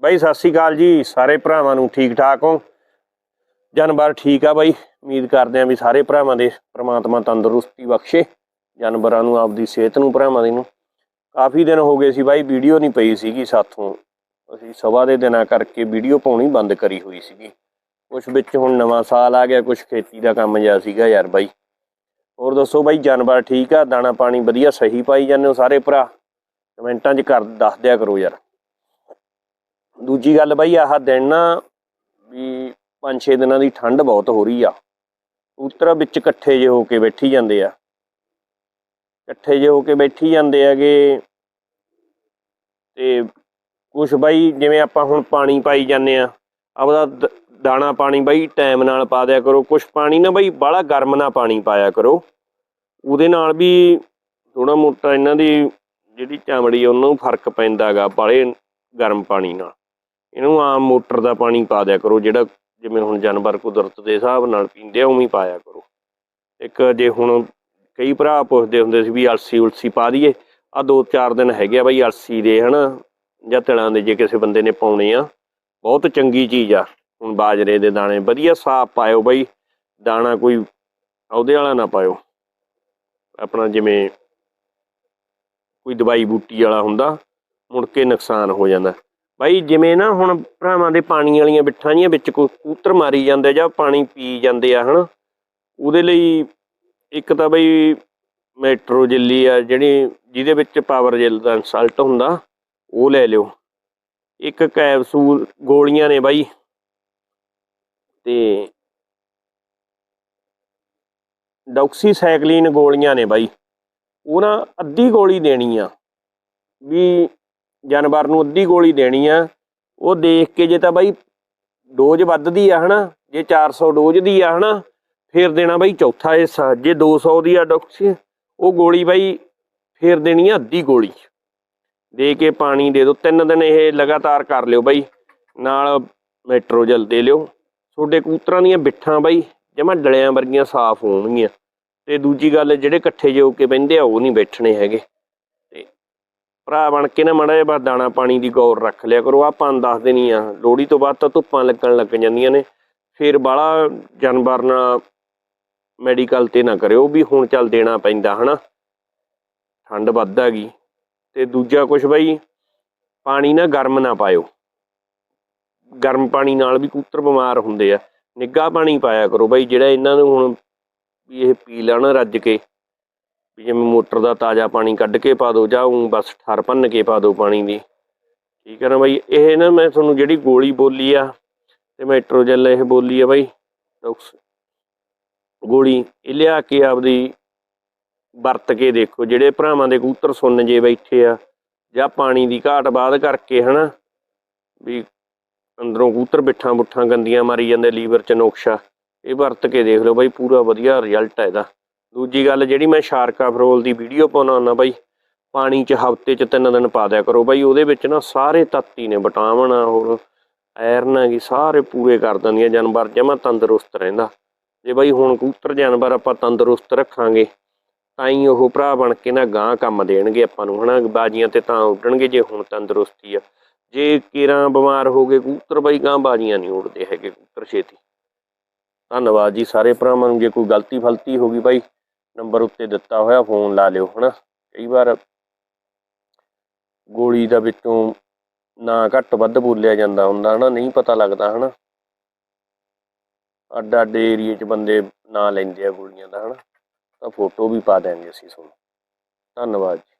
ਬਾਈ, ਸਤਿ ਸ੍ਰੀ ਅਕਾਲ ਜੀ। ਸਾਰੇ ਭਰਾਵਾਂ ਨੂੰ ਠੀਕ ਠਾਕ ਹੋ? ਜਾਨਵਰ ਠੀਕ ਆ ਬਾਈ। ਉਮੀਦ ਕਰਦੇ ਆਂ ਵੀ ਸਾਰੇ ਭਰਾਵਾਂ ਦੇ ਪ੍ਰਮਾਤਮਾ ਤੰਦਰੁਸਤੀ ਬਖਸ਼ੇ। ਜਾਨਵਰਾਂ ਨੂੰ, ਆਪਦੀ ਸਿਹਤ ਨੂੰ, ਭਰਾਵਾਂ ਦੀ ਨੂੰ। ਕਾਫੀ ਦਿਨ ਹੋ ਗਏ ਸੀ ਬਾਈ, ਵੀਡੀਓ ਨਹੀਂ ਪਈ ਸੀਗੀ ਸਾਥੋਂ। ਅਸੀਂ ਸਵਾ ਦੇ ਦਿਨਾਂ ਕਰਕੇ ਵੀਡੀਓ ਪਾਉਣੀ ਬੰਦ ਕਰੀ ਹੋਈ ਸੀਗੀ। ਕੁਛ ਵਿੱਚ ਹੁਣ ਨਵਾਂ ਸਾਲ ਆ ਗਿਆ, ਕੁਛ ਖੇਤੀ ਦਾ ਕੰਮ ਜਿਹਾ ਸੀਗਾ ਯਾਰ ਬਾਈ। ਹੋਰ ਦੱਸੋ ਬਾਈ, ਜਾਨਵਰ ਠੀਕ ਆ? ਦਾਣਾ ਪਾਣੀ ਵਧੀਆ, ਸਹੀ ਪਾਈ ਜਾਂਦੇ ਹੋ ਸਾਰੇ ਭਰਾ? ਕਮੈਂਟਾਂ 'ਚ ਕਰ, ਦੱਸ ਦਿਆ ਕਰੋ ਯਾਰ। ਦੂਜੀ ਗੱਲ ਬਾਈ ਆਹ ਦਿਨ ਨਾ ਵੀ 5-6 ਦਿਨਾਂ ਦੀ ਠੰਡ ਬਹੁਤ ਹੋ ਰਹੀ ਆ। ਕਬੂਤਰ ਵਿੱਚ ਇਕੱਠੇ ਜੇ ਹੋ ਕੇ ਬੈਠੀ ਜਾਂਦੇ ਆ। ਇਕੱਠੇ ਜੇ ਹੋ ਕੇ ਬੈਠੀ ਜਾਂਦੇ ਹੈਗੇ। ਤੇ ਕੁਛ ਬਾਈ ਜਿਵੇਂ ਆਪਾਂ ਹੁਣ ਪਾਣੀ ਪਾਈ ਜਾਂਦੇ ਆ ਆਪਦਾ ਦ- ਦਾਣਾ ਪਾਣੀ ਬਾਈ ਟਾਈਮ ਨਾਲ ਪਾ ਦਿਆ ਕਰੋ। ਕੁਛ ਪਾਣੀ ਨਾ ਬਾਈ ਬਾਹਲਾ ਗਰਮ ਨਾ ਪਾਣੀ ਪਾਇਆ ਕਰੋ। ਉਹਦੇ ਨਾਲ ਵੀ ਥੋੜਾ ਮੋਟਾ ਇਹਨਾਂ ਦੀ ਜਿਹੜੀ ਚਮੜੀ ਆ, ਉਹਨੂੰ ਫ਼ਰਕ ਪੈਂਦਾਗਾ ਬਾਲੇ ਗਰਮ ਪਾਣੀ ਨਾਲ। ਇਹਨੂੰ ਆਮ ਮੋਟਰ ਦਾ ਪਾਣੀ ਪਾ ਦਿਆ ਕਰੋ, ਜਿਹੜਾ ਜਿਵੇਂ ਹੁਣ ਜਾਨਵਰ ਕੁਦਰਤ ਦੇ ਹਿਸਾਬ ਨਾਲ ਪੀਂਦੇ ਆ, ਉਵੇਂ ਹੀ ਪਾਇਆ ਕਰੋ। ਇੱਕ ਜੇ ਹੁਣ ਕਈ ਭਰਾ ਪੁੱਛਦੇ ਹੁੰਦੇ ਸੀ ਵੀ ਅਲਸੀ ਉਲਸੀ ਪਾ ਦਈਏ ਆ ਦੋ ਚਾਰ ਦਿਨ ਹੈਗੇ ਆ ਬਈ ਅਲਸੀ ਦੇ, ਹਨਾ, ਜਾਂ ਤਿਲਾਂ ਦੇ ਜੇ ਕਿਸੇ ਬੰਦੇ ਨੇ ਪਾਉਣੇ ਆ, ਬਹੁਤ ਚੰਗੀ ਚੀਜ਼ ਆ। ਹੁਣ ਬਾਜਰੇ ਦੇ ਦਾਣੇ ਵਧੀਆ ਸਾਫ਼ ਪਾਇਓ ਬਈ, ਦਾਣਾ ਕੋਈ ਉਹਦੇ ਵਾਲਾ ਨਾ ਪਾਇਓ। ਆਪਣਾ ਜਿਵੇਂ ਕੋਈ ਦਵਾਈ ਬੂਟੀ ਵਾਲਾ ਹੁੰਦਾ, ਮੁੜ ਕੇ ਨੁਕਸਾਨ ਹੋ ਜਾਂਦਾ। ਬਾਈ, ਜਿਵੇਂ ਨਾ ਹੁਣ ਭਰਾਵਾਂ ਦੇ ਪਾਣੀ ਵਾਲੀਆਂ ਬਿੱਠਾਂ ਜੀਆਂ ਵਿੱਚ ਕੋਈ ਮਾਰੀ ਜਾਂਦੇ ਜਾਂ ਪਾਣੀ ਪੀ ਜਾਂਦੇ ਆ, ਹਨਾ? ਉਹਦੇ ਲਈ ਇੱਕ ਤਾਂ ਬਈ ਮੈਟਰੋ ਜੈਲੀ ਆ, ਜਿਹੜੀ ਜਿਹਦੇ ਵਿੱਚ ਪਾਵਰ ਜੈਲ ਦਾ ਇਨਸਲਟ ਹੁੰਦਾ, ਉਹ ਲੈ ਲਿਓ। ਇੱਕ ਕੈਪਸੂਲ ਗੋਲੀਆਂ ਨੇ ਬਾਈ। ਤੇ ਡਾਕਸੀਸਾਈਕਲਿਨ ਗੋਲੀਆਂ ਨੇ ਬਾਈ। ਉਹ ਨਾ ਅੱਧੀ ਗੋਲੀ ਦੇਣੀ ਆ, ਵੀ ਜਾਨਵਰ ਨੂੰ ਅੱਧੀ ਗੋਲੀ ਦੇਣੀ ਆ। ਉਹ ਦੇਖ ਕੇ ਜੇ ਤਾਂ ਬਾਈ ਡੋਜ਼ ਵੱਧਦੀ ਆ ਹਨਾ, ਜੇ 400 ਡੋਜ਼ ਦੀ ਆ ਹਨਾ, ਫਿਰ ਦੇਣਾ ਬਾਈ ਚੌਥਾ ਹਿੱਸਾ। ਜੇ 200 ਦੀ ਆ ਡਾਕਸੀ, ਉਹ ਗੋਲੀ ਬਾਈ ਫਿਰ ਦੇਣੀ ਆ ਅੱਧੀ ਗੋਲੀ। ਦੇ ਕੇ ਪਾਣੀ ਦੇ ਦਿਓ ਤਿੰਨ ਦਿਨ ਇਹ ਲਗਾਤਾਰ ਕਰ ਲਿਓ ਬਾਈ। ਨਾਲ ਮੈਟਰੋਜਲ ਦੇ ਲਿਓ। ਤੁਹਾਡੇ ਕਬੂਤਰਾਂ ਦੀਆਂ ਬਿੱਠਾਂ ਬਾਈ ਜਮਾ ਡਲਿਆਂ ਵਰਗੀਆਂ ਸਾਫ਼ ਹੋਣਗੀਆਂ। ਤੇ ਦੂਜੀ ਗੱਲ, ਜਿਹੜੇ ਇਕੱਠੇ ਜੇ ਕੇ ਬਹਿੰਦੇ ਆ, ਉਹ ਨਹੀਂ ਬੈਠਣੇ ਹੈਗੇ। ਭਰਾ ਬਣ ਕੇ ਨਾ ਮੜਾ ਜਿਹਾ ਬਸ ਦਾਣਾ ਪਾਣੀ ਦੀ ਗੌਰ ਰੱਖ ਲਿਆ ਕਰੋ ਆਪਾਂ ਨੂੰ ਦੱਸ ਦੇਣੀ ਆ। ਲੋਹੜੀ ਤੋਂ ਬਾਅਦ ਤਾਂ ਧੁੱਪਾਂ ਲੱਗਣ ਲੱਗ ਜਾਂਦੀਆਂ ਨੇ। ਫਿਰ ਬਾਲਾ ਜਾਨਵਰ ਨਾਲ ਮੈਡੀਕਲ ਤੇ ਨਾ ਕਰਿਓ ਵੀ ਹੁਣ ਚੱਲ ਦੇਣਾ ਪੈਂਦਾ, ਹਨਾ? ਠੰਡ ਵੱਧ ਹੈਗੀ ਤੇ ਦੂਜਾ ਕੁਛ ਬਾਈ, ਪਾਣੀ ਨਾ ਗਰਮ ਨਾ ਪਾਇਓ। ਗਰਮ ਪਾਣੀ ਨਾਲ ਵੀ ਕੂਤਰ ਬਿਮਾਰ ਹੁੰਦੇ ਆ। ਨਿੱਘਾ ਪਾਣੀ ਪਾਇਆ ਕਰੋ ਬਾਈ, ਜਿਹੜਾ ਇਹਨਾਂ ਨੂੰ ਹੁਣ ਵੀ ਇਹ ਪੀ ਲੈਣ ਰੱਜ ਕੇ। ਜਿਵੇਂ ਮੋਟਰ ਦਾ ਤਾਜ਼ਾ ਪਾਣੀ ਕੱਢ ਕੇ ਪਾ ਦਿਓ ਜਾਂ ਉਂ ਬਸ ਠਰ ਭੰਨ ਕੇ ਪਾ ਦਿਓ ਪਾਣੀ ਦੀ। ਠੀਕ ਹੈ ਨਾ ਬਾਈ? ਇਹ ਨਾ ਮੈਂ ਤੁਹਾਨੂੰ ਜਿਹੜੀ ਗੋਲੀ ਬੋਲੀ ਆ ਤੇ ਮੈਟਰੋਜੈਲ ਇਹ ਬੋਲੀ ਆ ਬਾਈ, ਡਾਕਸ। ਗੋਲੀ ਇਹ ਲਿਆ ਕੇ ਆਪਦੀ ਵਰਤ ਕੇ ਦੇਖੋ, ਜਿਹੜੇ ਭਰਾਵਾਂ ਦੇ ਕਬੂਤਰ ਸੁੰਨ ਜੇ ਬੈਠੇ ਆ ਜਾਂ ਪਾਣੀ ਦੀ ਘਾਟ ਬਾਅਦ ਕਰਕੇ ਹਨਾ, ਵੀ ਅੰਦਰੋਂ ਕਬੂਤਰ ਬਿੱਠਾਂ ਬੁੱਠਾਂ ਗੰਦੀਆਂ ਮਾਰੀ ਜਾਂਦੇ, ਲੀਵਰ 'ਚ ਨੁਕਸ਼ਾ। ਇਹ ਵਰਤ ਕੇ ਦੇਖ ਲਓ ਬਾਈ, ਪੂਰਾ ਵਧੀਆ ਰਿਜ਼ਲਟ ਹੈ ਇਹਦਾ। ਦੂਜੀ ਗੱਲ ਜਿਹੜੀ ਮੈਂ ਸ਼ਾਰਕਾ ਫਰੋਲ ਦੀ ਵੀਡੀਓ ਪਾਉਣਾ ਹੁੰਦਾ ਬਾਈ, ਪਾਣੀ 'ਚ ਹਫ਼ਤੇ 'ਚ ਤਿੰਨ ਦਿਨ ਪਾ ਦਿਆ ਕਰੋ ਬਾਈ, ਉਹਦੇ ਵਿੱਚ ਨਾ ਸਾਰੇ ਤੱਤੀ ਨੇ, ਵਿਟਾਮਿਨ ਆ, ਹੋਰ ਆਇਰਨ ਆ ਗੀ ਸਾਰੇ ਪੂਰੇ ਕਰ ਦਿੰਦੀਆਂ, ਜਾਨਵਰ ਜਮਾ ਤੰਦਰੁਸਤ ਰਹਿੰਦਾ। ਜੇ ਬਾਈ ਹੁਣ ਕਬੂਤਰ, ਜਾਨਵਰ ਆਪਾਂ ਤੰਦਰੁਸਤ ਰੱਖਾਂਗੇ, ਤਾਂ ਹੀ ਉਹ ਭਰਾ ਬਣ ਕੇ ਨਾ ਗਾਂ ਕੰਮ ਦੇਣਗੇ ਆਪਾਂ ਨੂੰ, ਹਨਾ? ਬਾਜੀਆਂ ਤੇ ਤਾਂ ਉੱਡਣਗੇ, ਜੇ ਹੁਣ ਤੰਦਰੁਸਤੀ ਆ। ਜੇ ਕੇਰਾਂ ਬਿਮਾਰ ਹੋ ਗਏ ਕਬੂਤਰ, ਬਾਈ ਗਾਂ ਬਾਜੀਆਂ ਨਹੀਂ ਉੱਡਦੇ ਹੈਗੇ ਕਬੂਤਰ ਛੇਤੀ। ਧੰਨਵਾਦ ਜੀ ਸਾਰੇ ਭਰਾਵਾਂ ਨੂੰ, ਜੇ ਕੋਈ ਗਲਤੀ ਫਲਤੀ ਹੋ ਗਈ ਬਾਈ ਨੰਬਰ ਉੱਤੇ ਦਿੱਤਾ ਹੋਇਆ, ਫੋਨ ਲਾ ਲਿਓ ਹਨਾ। ਕਈ ਵਾਰ ਗੋਲੀ ਦਾ ਵਿੱਚੋਂ ਨਾ ਘੱਟ ਵੱਧ ਬੋਲਿਆ ਜਾਂਦਾ ਹੁੰਦਾ ਹਨਾ, ਨਹੀਂ ਪਤਾ ਲੱਗਦਾ ਹਨਾ। ਅੱਡ ਅੱਡ ਏਰੀਏ 'ਚ ਬੰਦੇ ਨਾਂ ਲੈਂਦੇ ਆ ਗੋਲੀਆਂ ਦਾ ਹਨਾ। ਤਾਂ ਫੋਟੋ ਵੀ ਪਾ ਦਿਆਂਗੇ ਅਸੀਂ ਤੁਹਾਨੂੰ। ਧੰਨਵਾਦ ਜੀ।